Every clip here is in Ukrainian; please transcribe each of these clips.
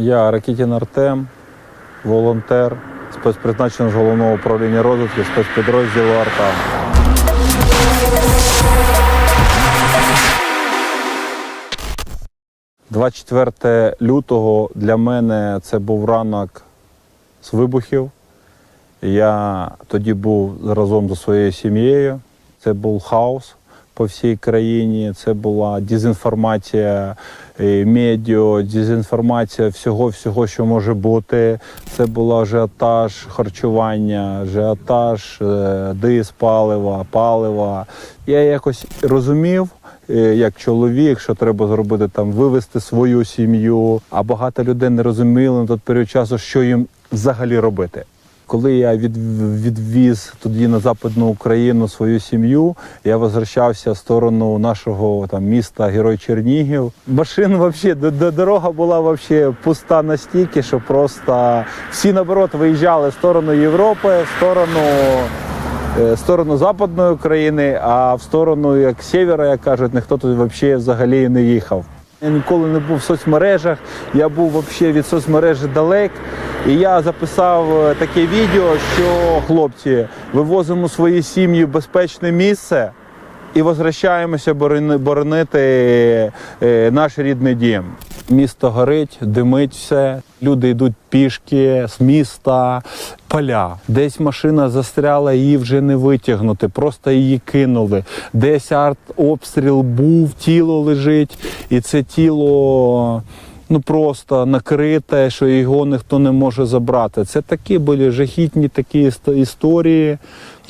Я Ракітін Артем, волонтер, спецпризначений з головного управління розвитку спецпідрозділу Артам. – 24 лютого для мене це був ранок з вибухів. Я тоді був разом зі своєю сім'єю. Це був хаос по всій країні. Це була дезінформація е, медіа, дезінформація всього, всього, що може бути. Це був ажіотаж харчування, ажіотаж е, дис палива, палива. Я якось розумів. е, Як чоловік, що треба зробити там, вивести свою сім'ю. А багато людей не розуміли на той період часу, що їм взагалі робити. Коли я від, відвіз тоді на Западну Україну свою сім'ю, я возвращався в сторону нашого там міста Герой Чернігів. Машин д- дорога була вообще пуста настільки, що просто всі наоборот виїжджали в сторону Європи, в сторону. е, сторону Западної України, а в сторону як севера, як кажуть, ніхто тут взагалі взагалі не їхав. Я ніколи не був в соцмережах, я був взагалі від соцмережі далек. І я записав е, таке відео, що хлопці вивозимо свої сім'ї в безпечне місце і возвращаємося борони- боронити е, наш рідний дім. Місто горить, димить все. Люди йдуть пішки з міста, поля. Десь машина застряла, її вже не витягнути, просто її кинули. Десь артобстріл був, тіло лежить, і це тіло ну просто накрите, що його ніхто не може забрати. Це такі були жахітні такі іс- історії.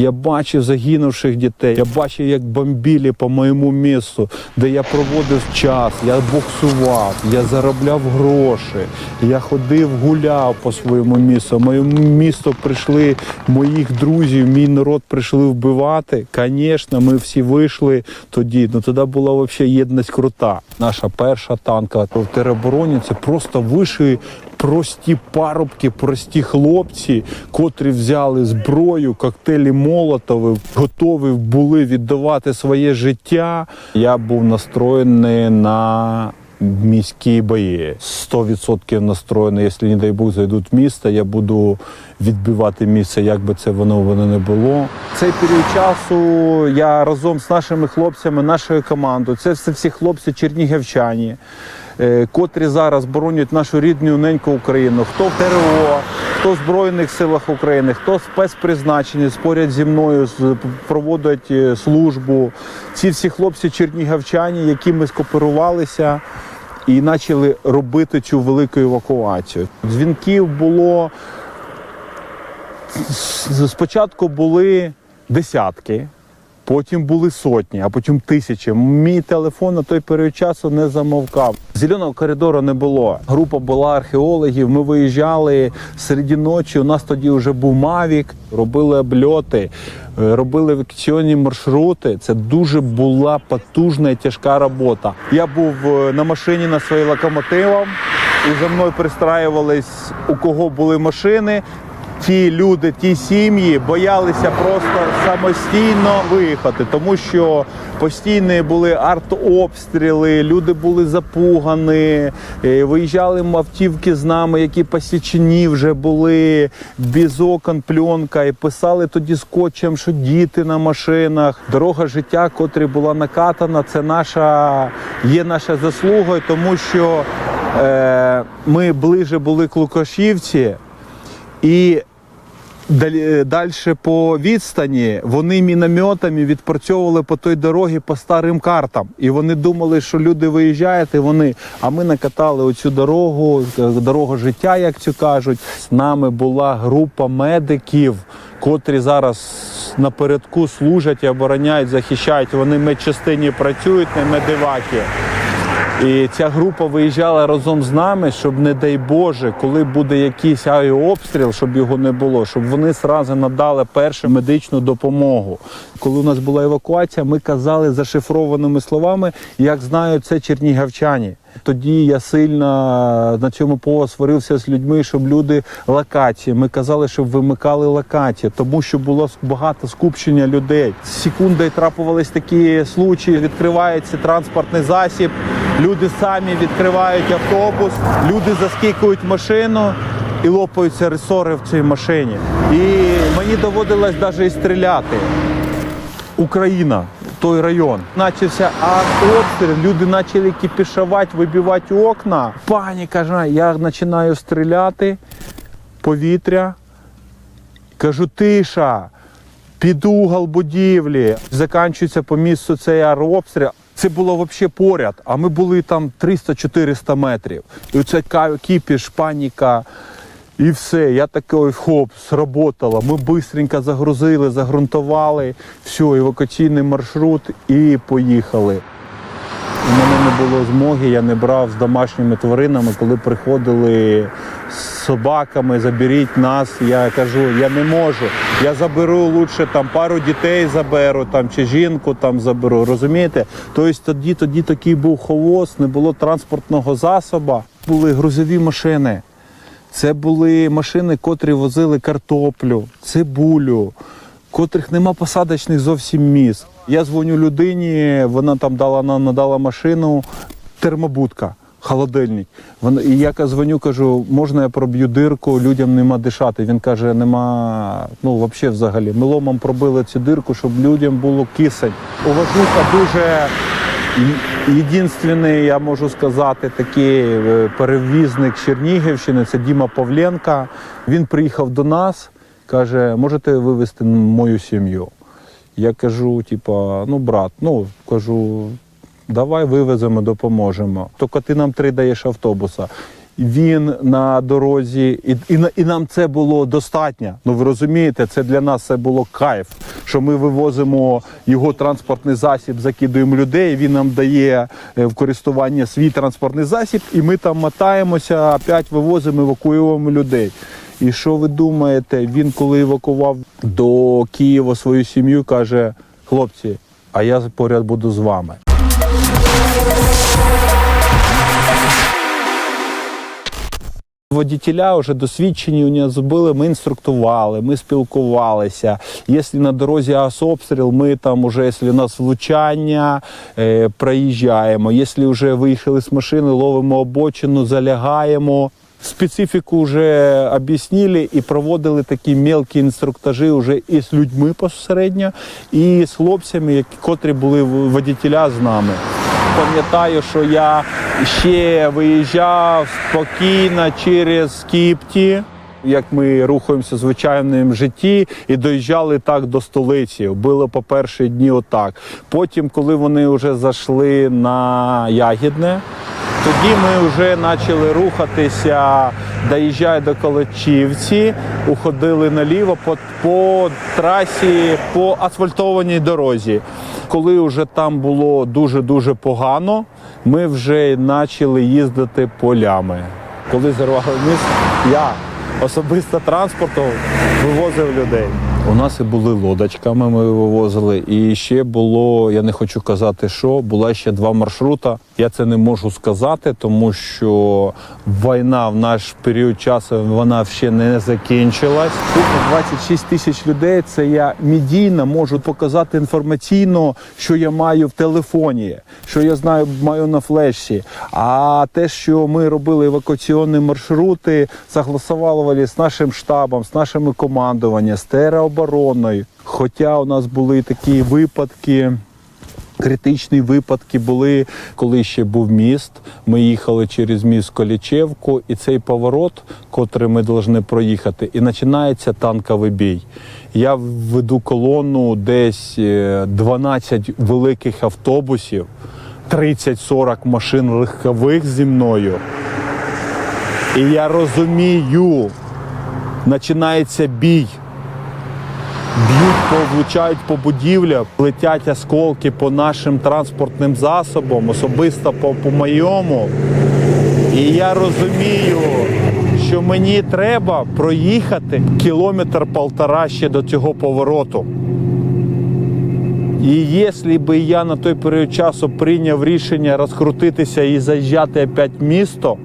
Я бачив загинувших дітей. Я бачив, як бомбілі по моєму місту, де я проводив час, я боксував, я заробляв гроші, я ходив, гуляв по своєму місту. В моє місто прийшли моїх друзів, мій народ прийшли вбивати. Звісно, ми всі вийшли тоді. Ну тоді була взагалі єдність крута. Наша перша танка в теробороні це просто вийшли прості парубки, прості хлопці, котрі взяли зброю, коктейлі Молотови, готові були віддавати своє життя. Я був настроєний на міські бої. 100% настроєний, якщо, не дай Бог, зайдуть в місто, я буду відбивати місце, як би це воно воно не було. Цей період часу я разом з нашими хлопцями, нашою командою, це все всі хлопці чернігівчані, котрі зараз боронять нашу рідну неньку Україну. Хто в ТРО, хто в Збройних силах України, хто спецпризначені, споряд зі мною проводять е, службу. Ці всі хлопці чернігівчані, які ми скооперувалися і почали робити цю велику евакуацію. Дзвінків було спочатку були десятки, потім були сотні, а потім тисячі. Мій телефон на той період часу не замовкав. Зеленого коридору не було. Група була археологів. Ми виїжджали серед ночі. У нас тоді вже був Мавік, робили обльоти, е, робили евакуаційні маршрути. Це дуже була потужна і тяжка робота. Я був е, на машині на своїй локомотивом, і за мною пристраювались, у кого були машини. Ті люди, ті сім'ї боялися просто самостійно виїхати, тому що постійні були артобстріли, люди були запугані, е, виїжджали автівки з нами, які посічені вже були без окон, пленка, і писали тоді скотчем, що діти на машинах. Дорога життя, котрі була накатана, це наша є наша заслугою, тому що е, ми ближе були к Лукашівці. І далі по відстані вони мінометами відпрацьовували по той дорогі по старим картам. І вони думали, що люди виїжджають, і вони. А ми накатали оцю дорогу, е, дорогу життя, як цю кажуть. З нами була група медиків, котрі зараз напередку служать і обороняють, захищають. Вони в медчастині працюють на медивакі. І ця група виїжджала разом з нами, щоб, не дай Боже, коли буде якийсь авіаобстріл, щоб його не було, щоб вони зразу надали першу медичну допомогу. Коли у нас була евакуація, ми казали зашифрованими словами, як знають це чернігівчані. Тоді я сильно на цьому поло сварився з людьми, щоб люди локації. Ми казали, щоб вимикали локації, тому що було багато скупчення людей. З секунди трапувались такі случаї, відкривається транспортний засіб. Люди самі відкривають автобус, люди заскікують машину і лопаються ресори в цій машині. І мені доводилось навіть і стріляти. Україна, той район. Начався артобстріл, люди почали кипішувати, вибивати окна. Паніка, я починаю стріляти, повітря. Кажу, тиша, під угол будівлі. Заканчується по місцю цей артобстріл. Це було взагалі поряд, а ми були там 300-400 метрів. І оце кіпіш, паніка. І все, я такий хоп, сработало. Ми швидко загрузили, загрунтували, все, евакуаційний маршрут і поїхали. У мене не було змоги, я не брав з домашніми тваринами, коли приходили з собаками, заберіть нас. Я кажу, я не можу. Я заберу лучше там пару дітей заберу, там чи жінку там заберу. Розумієте? Тобто тоді, тоді такий був ховоз, не було транспортного засобу. Були грузові машини. Це були машини, котрі возили картоплю, цибулю, котрих нема посадочних зовсім місць. Я дзвоню людині, вона там дала нам надала машину, термобудка, холодильник. І я дзвоню, кажу, можна я проб'ю дирку, людям нема дишати. Він каже, нема, ну взагалі взагалі. Ми ломом пробили цю дирку, щоб людям було кисень. Уважуха дуже Й- Єдинственний, я можу сказати, такий е, перевізник Чернігівщини це Діма Павленка. Він приїхав до нас, каже, можете вивезти мою сім'ю. Я кажу, типа, ну, брат, ну кажу, давай вивеземо, допоможемо. Тільки ти нам три даєш автобуса. Він на дорозі, і, і, і нам це було достатньо. Ну ви розумієте, це для нас це було кайф, що ми вивозимо його транспортний засіб, закидуємо людей. Він нам дає е, в користування свій транспортний засіб, і ми там мотаємося, опять вивозимо, евакуюємо людей. І що ви думаєте? Він коли евакував до Києва свою сім'ю, каже: хлопці, а я поряд буду з вами. Водітеля вже досвідчені у нього зубили. ми інструктували, ми спілкувалися. Якщо на дорозі асобстріл, ми там уже, якщо у нас влучання, е, проїжджаємо. Якщо вже виїхали з машини, ловимо обочину, залягаємо. Специфіку вже об'яснили і проводили такі мелкі інструктажі вже і з людьми посередньо, і з хлопцями, які котрі були водітеля з нами. Пам'ятаю, що я ще виїжджав спокійно через Кіпті, як ми рухаємося в звичайному житті і доїжджали так до столиці. Було по перші дні отак. Потім, коли вони вже зайшли на Ягідне, тоді ми вже почали рухатися, доїжджає до Колочівці, уходили наліво по, по трасі, по асфальтованій дорозі. Коли вже там було дуже-дуже погано, ми вже почали їздити полями. Коли зірвали міст, я особисто транспортом вивозив людей. У нас і були лодочками, ми вивозили. І ще було, я не хочу казати, що була ще два маршрута. Я це не можу сказати, тому що війна в наш період часу вона ще не закінчилась. Тут на 26 тисяч людей. Це я медійно можу показати інформаційно, що я маю в телефоні, що я знаю, маю на флешці. А те, що ми робили евакуаційні маршрути, согласовували з нашим штабом, з нашими командуванням, з теробороною. Хоча у нас були такі випадки. Критичні випадки були, коли ще був міст. Ми їхали через міст Колічевку, і цей поворот, котрий ми повинні проїхати, і починається танковий бій. Я веду колону десь е, 12 великих автобусів, 30-40 машин легкових зі мною. І я розумію, починається бій. Б'ють, по- влучають по будівлях, летять осколки по нашим транспортним засобам, особисто по, по моєму. І я розумію, що мені треба проїхати кілометр полтора ще до цього повороту. І якщо би я на той період часу прийняв рішення розкрутитися і заїжджати опять місто,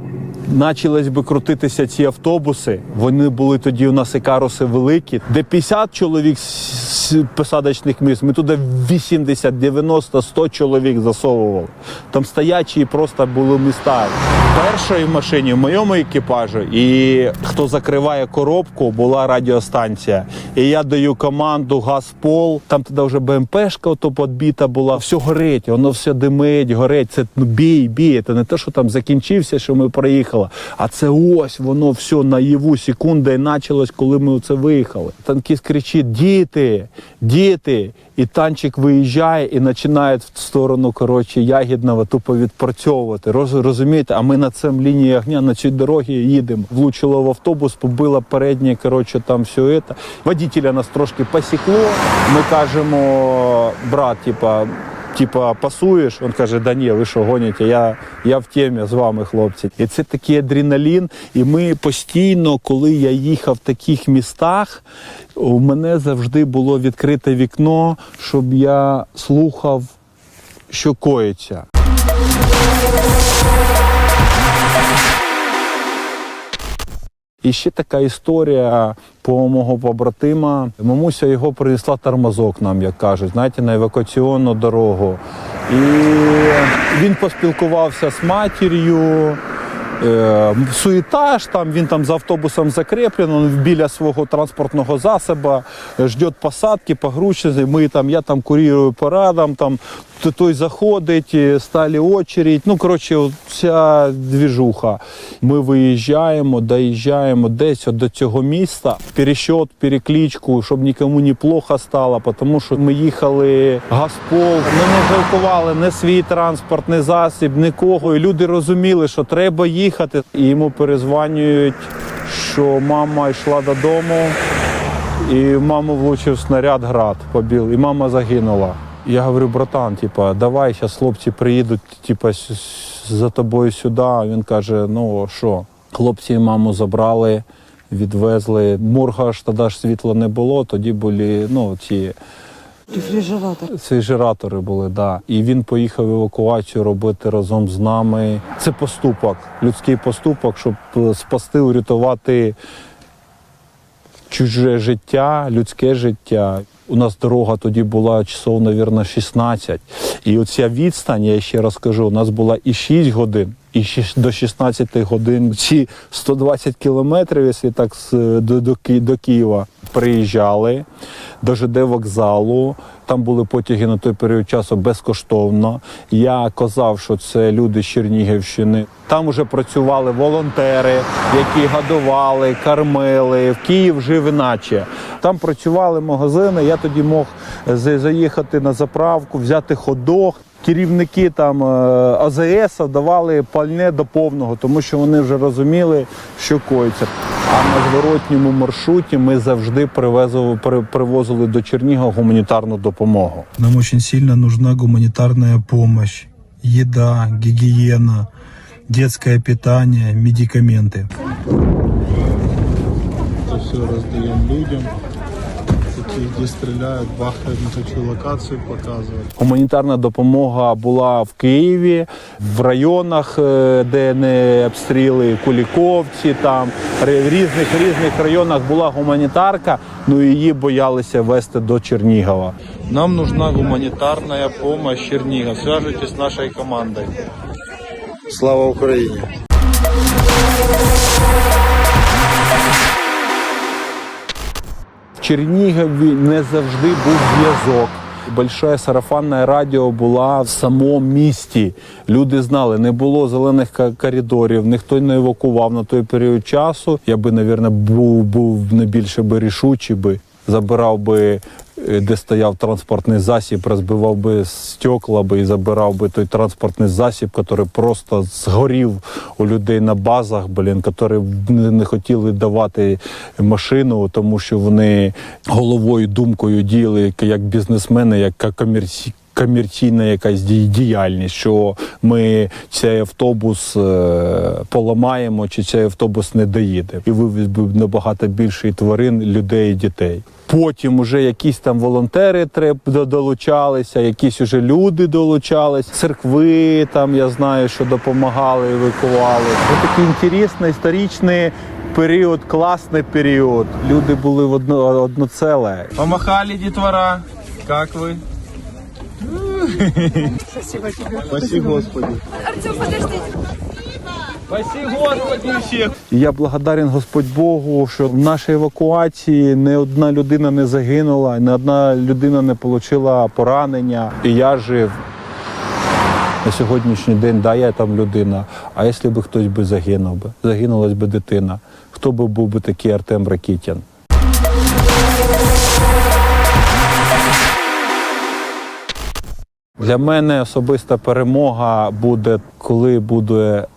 Почались би крутитися ці автобуси. Вони були тоді у нас і каруси великі, де 50 чоловік з посадочних місць. Ми туди 80, 90, 100 чоловік засовували. Там стоячі просто були міста. В першій машині в моєму екіпажі, і хто закриває коробку, була радіостанція. І я даю команду Газпол. Там тоді вже БМПшка ото підбіта була. Все горить, воно все димить, горить. Це ну бій, бій. Це не те, що там закінчився, що ми проїхали. А це ось воно все наяву секунда і почалось, коли ми це виїхали. Танкіст кричить: діти, діти. І танчик виїжджає і починає в сторону коротше, ягідного тупо відпрацьовувати. Роз, розумієте, а ми на цьому лінії огня на цій дорогі їдемо. Влучило в автобус, побило переднє, коротше, там все це. Водителя нас трошки посікло. Ми кажемо, брат, типа. Типа, пасуєш, він каже, да ні, ви що гоніте, я, я в темі з вами, хлопці. І це такий адреналін. І ми постійно, коли я їхав в таких містах, у мене завжди було відкрите вікно, щоб я слухав, що коїться. І ще така історія по мого побратима. Мамуся його принесла тормозок нам, як кажуть, знаєте, на евакуаційну дорогу. І він поспілкувався з матір'ю. Е, суєта ж там, він там з автобусом закріплений, він біля свого транспортного засобу, е, жде посадки, погрузчики, ми там, я там курірую парадом, там той заходить, стали очередь. Ну, коротше, от вся двіжуха. Ми виїжджаємо, доїжджаємо десь от до цього міста, пересчет, перекличку, щоб нікому не плохо стало, тому що ми їхали Газпол, ми не жалкували не свій транспортний засіб, нікого. І люди розуміли, що треба їхати. І йому перезванюють, що мама йшла додому, і маму влучив снаряд град побіл, і мама загинула. Я говорю, братан, типа, давай, зараз хлопці приїдуть, типа, за тобою сюди. Він каже: ну що, хлопці маму забрали, відвезли. Морга ж тоді ж світла не було, тоді були ну, ці Рефрижератор. Цижератори були, да. І він поїхав евакуацію робити разом з нами. Це поступок, людський поступок, щоб е, спасти, урятувати чуже життя, людське життя. У нас дорога тоді була часов, мабуть, 16. І оця відстань, я ще раз кажу, у нас була і 6 годин, і до 16 годин. Ці 120 кілометрів, якщо так до, до, до Києва приїжджали до ЖД вокзалу. Там були потяги на той період часу безкоштовно. Я казав, що це люди з Чернігівщини. Там вже працювали волонтери, які годували, кормили. В Київ жив іначе. Там працювали магазини. Я тоді мог заїхати на заправку, взяти ходох. Керівники там е, АЗС давали пальне до повного, тому що вони вже розуміли, що коїться. А на зворотньому маршруті ми завжди привезли, привозили до Чернігова гуманітарну допомогу. Нам очень сильно нужна гуманитарная помощь, еда, гигиена, детское питание, медикаменты. Это все раздаем людям. Такие, где стреляют, бахают, не хочу локацию показывать. Гуманітарна допомога була в Києві, в районах, е, де не обстріли, Куліковці, там в різних різних районах була гуманітарка, ну її боялися вести до Чернігова. Нам нужна гуманитарная помощь Чернигов. Свяжитесь с нашей командой. Слава Украине! Чернігові не завжди був зв'язок. Большое сарафанне радіо була в самому місті. Люди знали, не було зелених коридорів, ніхто не евакував на той період часу. Я би, мабуть, був, був не більше би рішучий би. Забирав би, е, де стояв транспортний засіб, розбивав би стекла би і забирав би той транспортний засіб, який просто згорів у людей на базах, блін, які не, хотіли давати машину, тому що вони головою, думкою діяли як бізнесмени, як комерці. Комерційна якась діяльність, що ми цей автобус е, поламаємо, чи цей автобус не доїде. І вивіз би набагато більше тварин, людей і дітей. Потім уже якісь там волонтери долучалися, якісь уже люди долучались, церкви там я знаю, що допомагали, евакували. Це такий інтересний історичний період, класний період. Люди були в одно, одноцеле. Помахали, детвора. Как вы? Спасибо, Господи. Артем, подожди. Спаси, Господи, всех. І Я благодарен Господь Богу, що в нашій евакуації не одна людина не загинула, не одна людина не отримала поранення. І я жив. На сьогоднішній день, да, я там людина. А якщо б хтось би загинув би, загинулась би дитина, хто би був би такий Артем Ракітін? Для мене особиста перемога буде, коли буде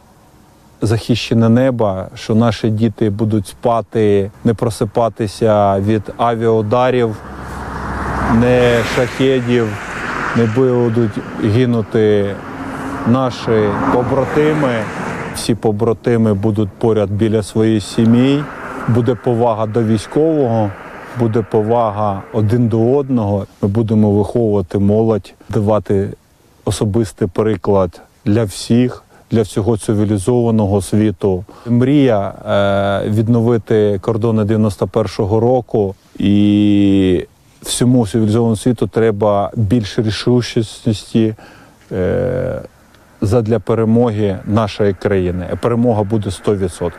захищене небо, що наші діти будуть спати, не просипатися від авіаударів, не шахедів, не будуть гинути наші побратими. Всі побратими будуть поряд біля своїх сімей. Буде повага до військового, буде повага один до одного. Ми будемо виховувати молодь, давати особистий приклад для всіх, для всього цивілізованого світу. Мрія е, відновити кордони 91-го року, і всьому цивілізованому світу треба більше рішучості е, задля перемоги нашої країни. Перемога буде 100%.